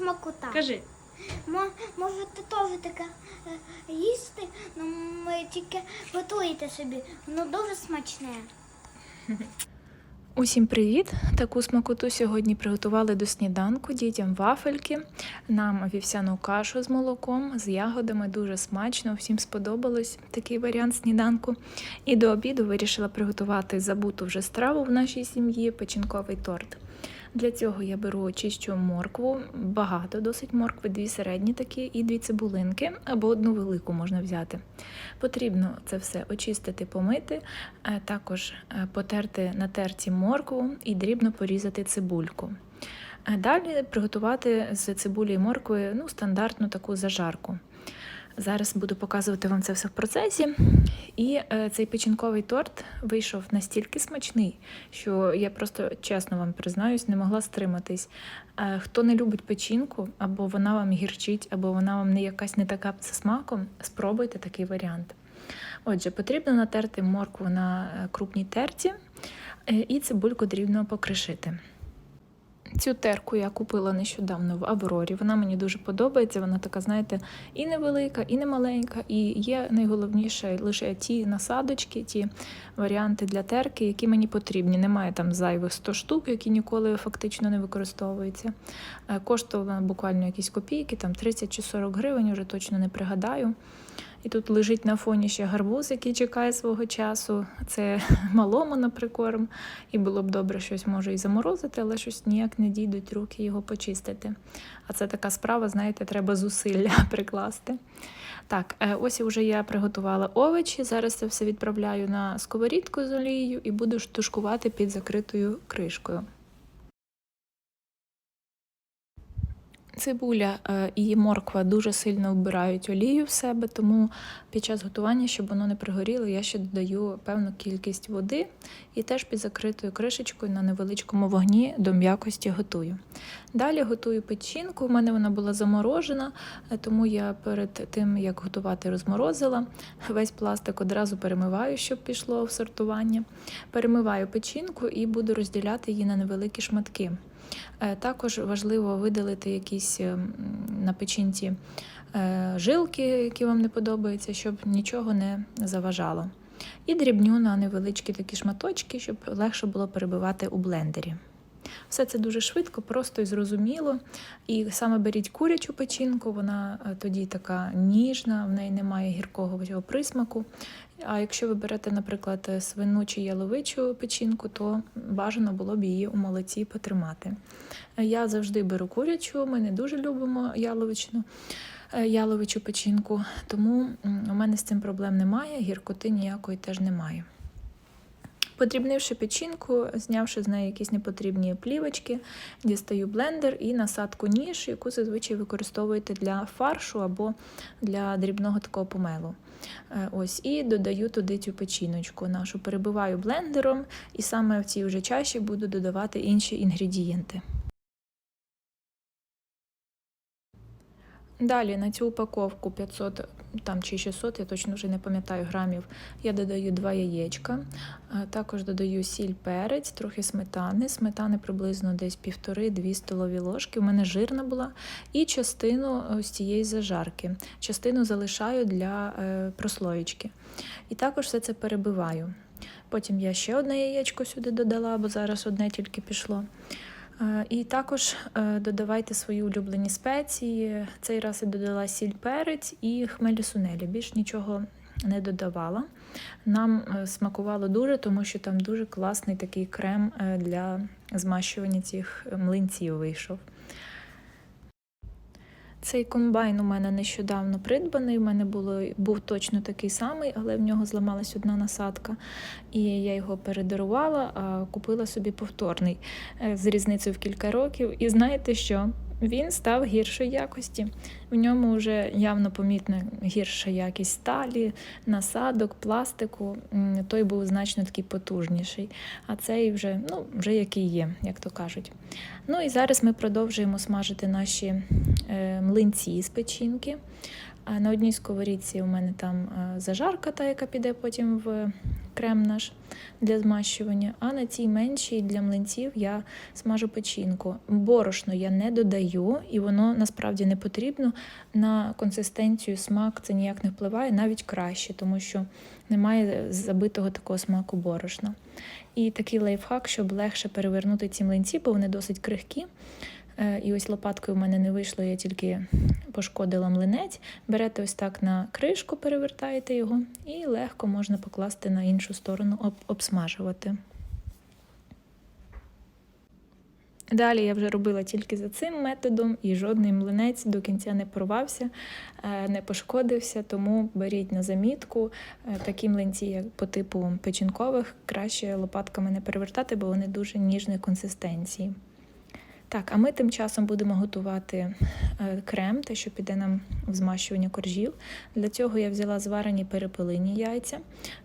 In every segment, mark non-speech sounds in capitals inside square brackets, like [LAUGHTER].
смакота. Кажи. Мо- Можете теж таке е, їсти, але ми тільки готуєте собі. Воно дуже смачне. [LAUGHS] Усім привіт! Таку смакоту сьогодні приготували до сніданку дітям вафельки, нам вівсяну кашу з молоком, з ягодами. Дуже смачно. Всім сподобалось такий варіант сніданку. І до обіду вирішила приготувати забуту вже страву в нашій сім'ї печінковий торт. Для цього я беру чищу моркву, багато досить моркви, дві середні такі і дві цибулинки, або одну велику можна взяти. Потрібно це все очистити, помити, е, також е, потерти на терці моркву і дрібно порізати цибульку. Е, Далі приготувати з цибулі і моркви ну, стандартну таку зажарку. Зараз буду показувати вам це все в процесі. І е, цей печінковий торт вийшов настільки смачний, що я просто чесно вам признаюсь, не могла стриматись. Е, хто не любить печінку, або вона вам гірчить, або вона вам не якась не така за смаком, спробуйте такий варіант. Отже, потрібно натерти моркву на е, крупній терці е, і цибульку дрібно покришити. Цю терку я купила нещодавно в Аврорі. Вона мені дуже подобається. Вона така, знаєте, і невелика, і не маленька. І є найголовніше лише ті насадочки, ті варіанти для терки, які мені потрібні. Немає там зайвих 100 штук, які ніколи фактично не використовуються. Е, Коштувала буквально якісь копійки, там 30 чи 40 гривень, вже точно не пригадаю. І тут лежить на фоні ще гарбуз, який чекає свого часу. Це [LAUGHS] малому на прикорм. І було б добре щось може і заморозити, але щось ніяк не дійдуть руки його почистити. А це така справа, знаєте, треба зусилля [LAUGHS] прикласти. Так, е, ось вже я приготувала овочі. Зараз це все відправляю на сковорідку з олією і буду ж тушкувати під закритою кришкою. Цибуля е, і морква дуже сильно вбирають олію в себе, тому під час готування, щоб воно не пригоріло, я ще додаю певну кількість води і теж під закритою кришечкою на невеличкому вогні до м'якості готую. Далі готую печінку. У мене вона була заморожена, е, тому я перед тим, як готувати, розморозила. Весь пластик одразу перемиваю, щоб пішло в сортування. Перемиваю печінку і буду розділяти її на невеликі шматки. Е, Також важливо видалити якісь ем, на печінці е, жилки, які вам не подобаються, щоб нічого не заважало. І дрібню на невеличкі такі шматочки, щоб легше було перебивати у блендері. Все це дуже швидко, просто і зрозуміло. І саме беріть курячу печінку, вона е, тоді така ніжна, в неї немає гіркого присмаку. А якщо ви берете, наприклад, свину чи яловичу печінку, то бажано було б її у молоці потримати. Я завжди беру курячу, ми не дуже любимо яловичну. е, Яловичу печінку, тому у мене з цим проблем немає, гіркоти ніякої теж немає. Подрібнивши печінку, знявши з неї якісь непотрібні плівочки, дістаю блендер і насадку ніж, яку зазвичай використовуєте для фаршу або для дрібного такого помелу. Е, Ось, і додаю туди цю печіночку нашу, перебиваю блендером, і саме в цій вже чаші буду додавати інші інгредієнти. Далі на цю упаковку 500 там чи 600, я точно вже не пам'ятаю грамів, я додаю два яєчка, е, також додаю сіль, перець, трохи сметани. Сметани приблизно десь півтори-дві столові ложки. У мене жирна була, і частину ось цієї зажарки. Частину залишаю для е, прослоєчки. І також все це перебиваю. Потім я ще одне яєчко сюди додала, бо зараз одне тільки пішло. Е, І також е, додавайте свої улюблені спеції. Цей раз я додала сіль перець і хмелі сунелі. Більш нічого не додавала. Нам е, смакувало дуже, тому що там дуже класний такий крем для змащування цих млинців вийшов. Цей комбайн у мене нещодавно придбаний. У мене було, був точно такий самий, але в нього зламалась одна насадка. І я його передарувала, а купила собі повторний е, з різницею в кілька років. І знаєте що? Він став гіршої якості. В ньому вже явно помітна гірша якість сталі, насадок, пластику. Той був значно такий потужніший. А цей вже, ну, вже який є, як то кажуть. Ну і зараз ми продовжуємо смажити наші е, млинці з печінки. На одній сковорідці у мене там е, зажарка, та яка піде потім в крем наш для змащування, а на цій меншій для млинців я смажу печінку. Борошно я не додаю, і воно насправді не потрібно. На консистенцію смак це ніяк не впливає, навіть краще, тому що немає забитого такого смаку борошна. І такий лайфхак, щоб легше перевернути ці млинці, бо вони досить крихкі. Е, І ось лопаткою в мене не вийшло, я тільки пошкодила млинець. Берете ось так на кришку, перевертаєте його, і легко можна покласти на іншу сторону, об- обсмажувати. Далі я вже робила тільки за цим методом, і жодний млинець до кінця не порвався, е, не пошкодився, тому беріть на замітку е, такі млинці, як по типу печінкових, краще лопатками не перевертати, бо вони дуже ніжної консистенції. Так, а ми тим часом будемо готувати е, крем, те, що піде нам в змащування коржів. Для цього я взяла зварені перепелині яйця.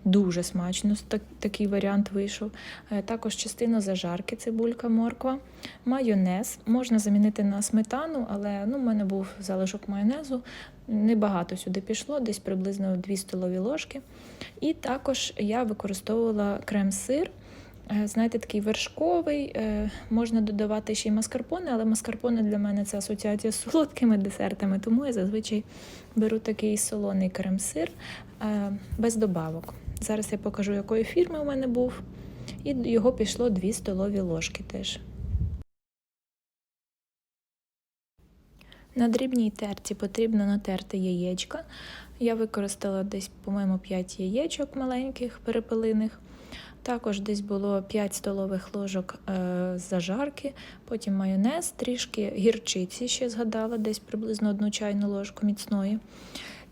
Дуже смачно такий варіант вийшов. Е, Також частина зажарки, цибулька, морква, майонез. Можна замінити на сметану, але ну, в мене був залишок майонезу. Небагато сюди пішло, десь приблизно 2 столові ложки. І також я використовувала крем-сир. Е, Знаєте, такий вершковий, е, можна додавати ще й маскарпоне, але маскарпоне для мене це асоціація з солодкими десертами, тому я зазвичай беру такий солоний крем-сир е, без добавок. Зараз я покажу, якої фірми у мене був, і його пішло 2 столові ложки теж. На дрібній терці потрібно натерти яєчка. Я використала десь, по-моєму, 5 яєчок маленьких перепелиних. Також десь було 5 столових ложок е, зажарки, потім майонез, трішки гірчиці ще згадала, десь приблизно одну чайну ложку міцної.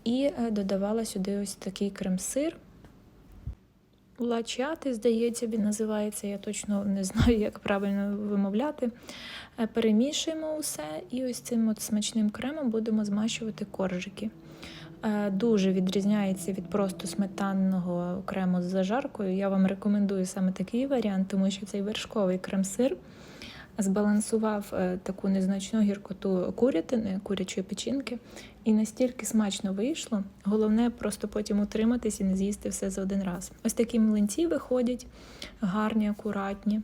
І е, додавала сюди ось такий крем-сир. Лачати, здається, він називається. Я точно не знаю, як правильно вимовляти. Е, Перемішуємо усе і ось цим от смачним кремом будемо змащувати коржики. Е, Дуже відрізняється від просто сметанного крему з зажаркою. Я вам рекомендую саме такий варіант, тому що цей вершковий крем-сир збалансував е, таку незначну гіркоту курятини, курячої печінки, і настільки смачно вийшло. Головне просто потім утриматись і не з'їсти все за один раз. Ось такі млинці виходять гарні, акуратні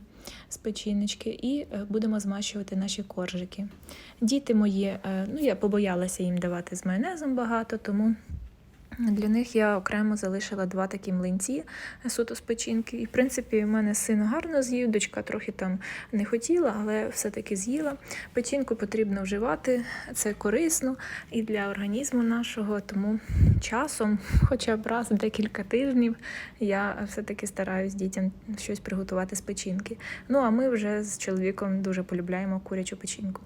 з печіночки, і е, будемо змащувати наші коржики. Діти мої, е, ну я побоялася їм давати з майонезом багато, тому для них я окремо залишила два такі млинці суто з печінки. І, в принципі, в мене син гарно з'їв, дочка трохи там не хотіла, але все-таки з'їла. Печінку потрібно вживати, це корисно і для організму нашого, тому часом, хоча б раз в декілька тижнів, я все-таки стараюсь дітям щось приготувати з печінки. Ну а ми вже з чоловіком дуже полюбляємо курячу печінку.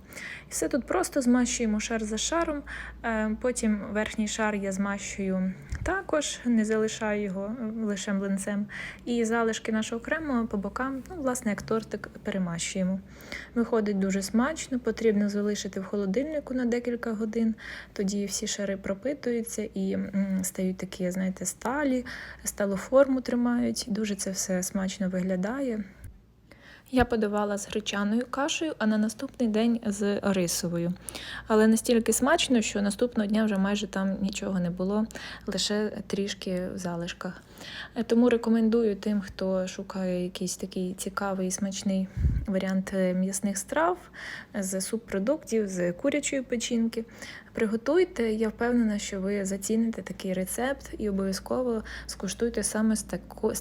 І все тут просто змащуємо шар за шаром. Е, Потім верхній шар я змащую також, не залишаю його е, лише млинцем. І залишки нашого крему по бокам, ну, власне, як тортик, перемащуємо. Виходить дуже смачно, потрібно залишити в холодильнику на декілька годин. Тоді всі шари пропитуються і стають такі, знаєте, сталі, сталу форму тримають. Дуже це все смачно виглядає. Я подавала з гречаною кашею, а на наступний день з рисовою. Але настільки смачно, що наступного дня вже майже там нічого не було, лише трішки в залишках. Е, Тому рекомендую тим, хто шукає якийсь такий цікавий і смачний варіант е, м'ясних страв з субпродуктів, з курячої печінки. Приготуйте, я впевнена, що ви заціните такий рецепт і обов'язково скуштуйте саме з,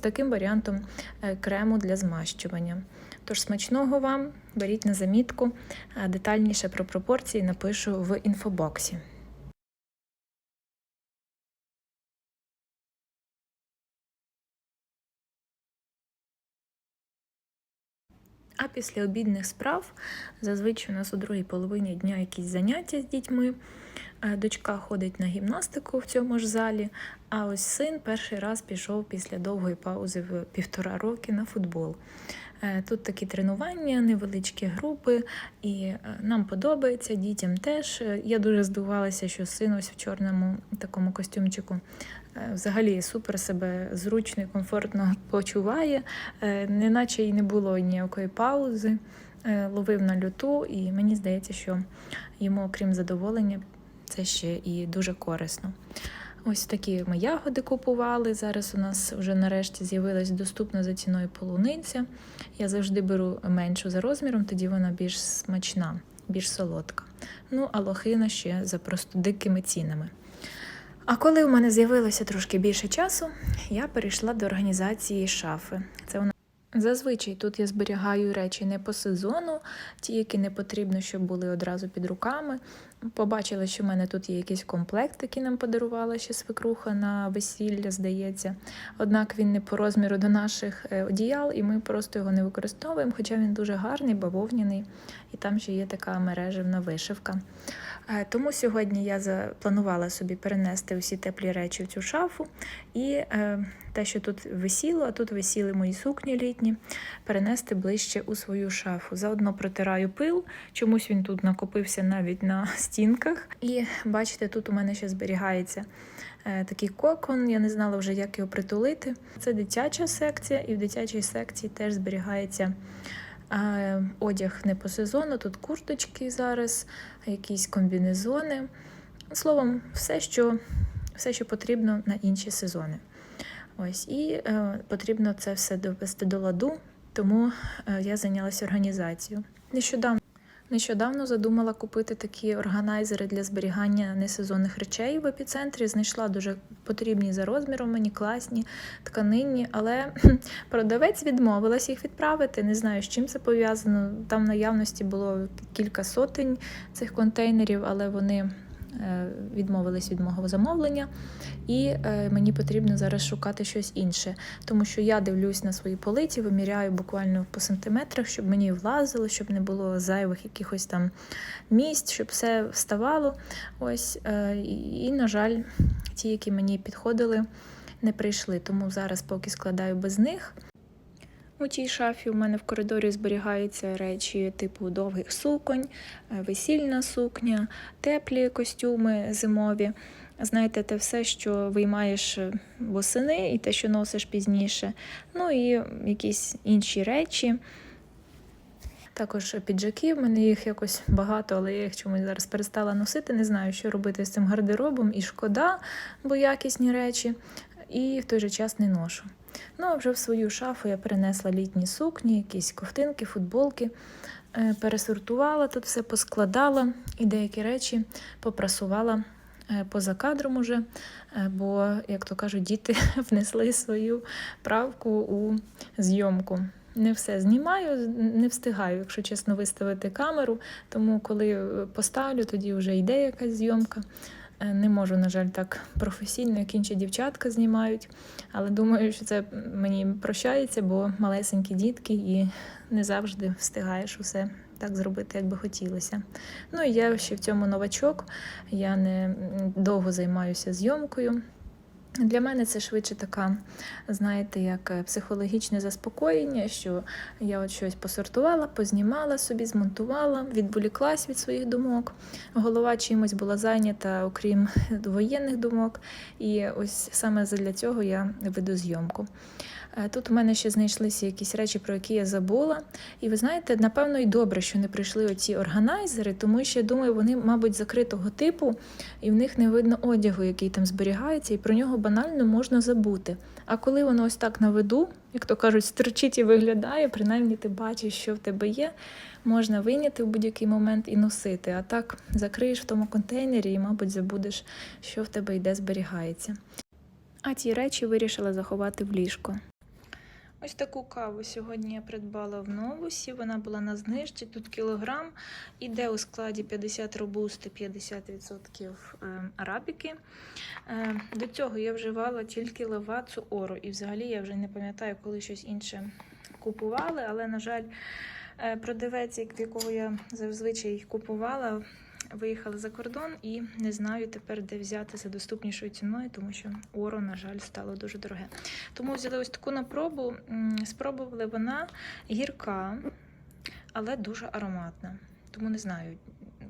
таким варіантом е, крему для змащування. Тож смачного вам, беріть на замітку, детальніше про пропорції напишу в інфобоксі. А після обідних справ зазвичай у нас у другій половині дня якісь заняття з дітьми. Е, Дочка ходить на гімнастику в цьому ж залі, а ось син перший раз пішов після довгої паузи в півтора роки на футбол. Е, Тут такі тренування, невеличкі групи, і е, нам подобається, дітям теж. Е, Я дуже здивувалася, що син ось в чорному такому костюмчику взагалі супер себе зручно і комфортно [LAUGHS] почуває, неначе й не було ніякої паузи, ловив на люту, і мені здається, що йому, окрім задоволення, це ще і дуже корисно. Ось такі ми ягоди купували. Зараз у нас вже нарешті з'явилась доступна за ціною полуниця. Я завжди беру меншу за розміром, тоді вона більш смачна, більш солодка. Ну, а лохина ще за просто дикими цінами. А коли у мене з'явилося трошки більше часу, я перейшла до організації шафи. Це вона Зазвичай тут я зберігаю речі не по сезону, ті, які не потрібно, щоб були одразу під руками. Побачила, що в мене тут є якийсь комплект, який нам подарувала ще свекруха на весілля, здається. Однак він не по розміру до наших е, одіял, і ми просто його не використовуємо, хоча він дуже гарний, бавовняний, і там ще є така мережевна вишивка. Е, Тому сьогодні я запланувала собі перенести усі теплі речі в цю шафу і е, те, що тут висіло, а тут висіли мої сукні літні, перенести ближче у свою шафу. Заодно протираю пил, чомусь він тут накопився навіть на [LAUGHS] стінках. І бачите, тут у мене ще зберігається е, такий кокон. Я не знала вже, як його притулити. Це дитяча секція, і в дитячій секції теж зберігається. Одяг не по сезону, тут курточки зараз, якісь комбінезони. Словом, все, що, все, що потрібно на інші сезони. Ось, і е, потрібно це все довести до ладу, тому е, я зайнялася організацією. Нещодавно, нещодавно задумала купити такі органайзери для зберігання несезонних речей в епіцентрі. Знайшла дуже потрібні за розміром, мені класні, тканинні, але [LAUGHS] продавець відмовилась їх відправити. Не знаю, з чим це пов'язано. Там в наявності було кілька сотень цих контейнерів, але вони. Е, Відмовились від мого замовлення, і е, мені потрібно зараз шукати щось інше, тому що я дивлюсь на свої полиці, виміряю буквально по сантиметрах, щоб мені влазило, щоб не було зайвих якихось там місць, щоб все вставало. Ось е, і, і, на жаль, ті, які мені підходили, не прийшли. Тому зараз поки складаю без них. У тій шафі у мене в коридорі зберігаються речі типу довгих суконь, е, весільна сукня, теплі костюми зимові. Знаєте, те все, що виймаєш е, восени і те, що носиш пізніше. Ну і якісь інші речі. Також піджаки, в мене їх якось багато, але я їх чомусь зараз перестала носити. Не знаю, що робити з цим гардеробом. І шкода, бо якісні речі, і в той же час не ношу. Ну, а вже в свою шафу я перенесла літні сукні, якісь ковтинки, футболки, е, пересортувала тут все, поскладала і деякі речі попрасувала е, поза кадром уже, е, бо, як то кажуть, діти [LAUGHS] внесли свою правку у зйомку. Не все знімаю, не встигаю, якщо чесно, виставити камеру. Тому коли поставлю, тоді вже йде якась зйомка. Е, Не можу, на жаль, так професійно, як інші дівчатка знімають. Але думаю, що це мені прощається, бо малесенькі дітки і не завжди встигаєш усе так зробити, як би хотілося. Ну і я ще в цьому новачок. Я не довго займаюся зйомкою. Для мене це швидше така, знаєте, як е, психологічне заспокоєння, що я от щось посортувала, познімала собі, змонтувала, відволіклась від своїх думок. Голова чимось була зайнята, окрім воєнних думок. І ось саме для цього я веду зйомку. Е, Тут у мене ще знайшлися якісь речі, про які я забула. І ви знаєте, напевно, і добре, що не прийшли оці органайзери, тому що я думаю, вони, мабуть, закритого типу, і в них не видно одягу, який там зберігається, і про нього банально можна забути. А коли воно ось так на виду, як то кажуть, стерчить і виглядає, принаймні ти бачиш, що в тебе є, можна вийняти в будь-який момент і носити. А так закриєш в тому контейнері і, мабуть, забудеш, що в тебе йде зберігається. А ті речі вирішила заховати в ліжко. Ось таку каву сьогодні я придбала в новусі. Вона була на знижці. Тут кілограм. Іде у складі 50 робусти, 50% ем, арабіки. Е, До цього я вживала тільки лавацу ору. І взагалі я вже не пам'ятаю, коли щось інше купували, але, на жаль, е, продавець, в якого я зазвичай купувала, виїхали за кордон і не знаю тепер, де взяти за доступнішою ціною, тому що оро, на жаль, стало дуже дороге. Тому взяли ось таку на пробу. Спробували вона гірка, але дуже ароматна. Тому не знаю,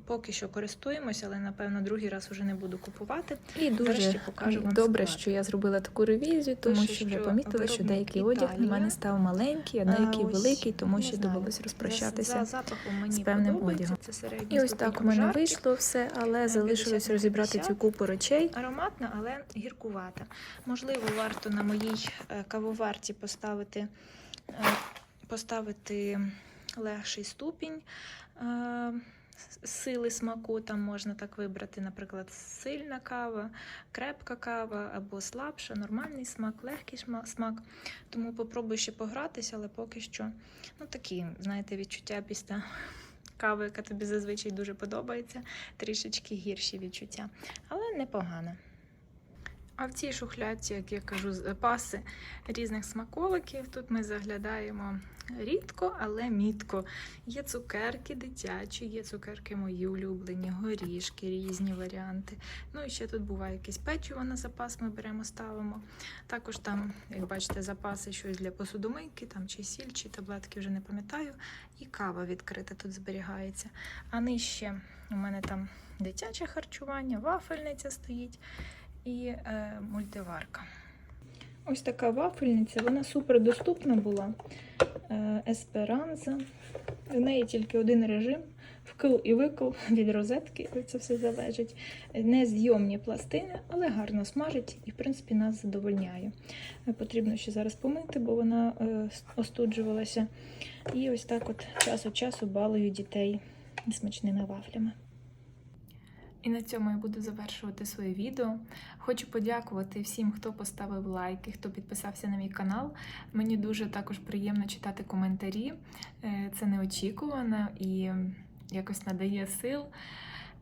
поки що користуємося, але напевно другий раз вже не буду купувати. І дуже покажу вам добре, склад. що я зробила таку ревізію, тому Пише, що вже помітила, що деякий одяг на мене став маленький, а деякий великий, тому що довелося За, розпрощатися. запахом мені з певним одягом. Це І ось так у мене вийшло все, але залишилось розібрати цю купу речей. Ароматна, але гіркувата. Можливо, варто на моїй е, кавоварті поставити, е, поставити легший ступінь е, сили смаку. Там можна так вибрати, наприклад, сильна кава, крепка кава або слабша, нормальний смак, легкий смак. Тому попробую ще погратися, але поки що ну, такі, знаєте, відчуття після. Кави, яка тобі зазвичай дуже подобається, трішечки гірші відчуття, але непогано. А в цій шухлядці, як я кажу, запаси різних смаколиків. Тут ми заглядаємо рідко, але мітко. Є цукерки дитячі, є цукерки мої улюблені, горішки, різні варіанти. Ну і ще тут буває якесь печиво на запас, ми беремо, ставимо. Також там, як бачите, запаси щось для посудомийки, там чи сіль, чи таблетки, вже не пам'ятаю. І кава відкрита тут зберігається. А нижче у мене там дитяче харчування, вафельниця стоїть і е, мультиварка. Ось така вафельниця, вона супер доступна була. Е, Есперанза. В неї тільки один режим. Вкил і викил [LAUGHS] від розетки, це все залежить. Незйомні пластини, але гарно смажить і, в принципі, нас задовольняє. Е, Потрібно ще зараз помити, бо вона е, остуджувалася. І ось так от час від часу балую дітей смачними вафлями. І на цьому я буду завершувати своє відео. Хочу подякувати всім, хто поставив лайки, хто підписався на мій канал. Мені дуже також приємно читати коментарі. Е, Це неочікувано і якось надає сил,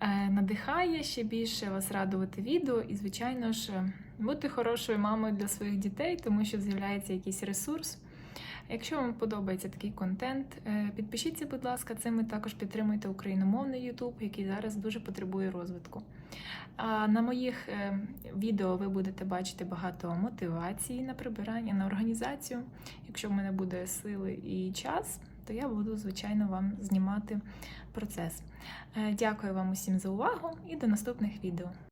е, надихає ще більше вас радувати відео і, звичайно ж, бути хорошою мамою для своїх дітей, тому що з'являється якийсь ресурс. Якщо вам подобається такий контент, е, підпишіться, будь ласка, цим ви також підтримуйте україномовний YouTube, який зараз дуже потребує розвитку. А на моїх е, відео ви будете бачити багато мотивації на прибирання, на організацію. Якщо в мене буде сили і час, то я буду, звичайно, вам знімати процес. Е, Дякую вам усім за увагу і до наступних відео.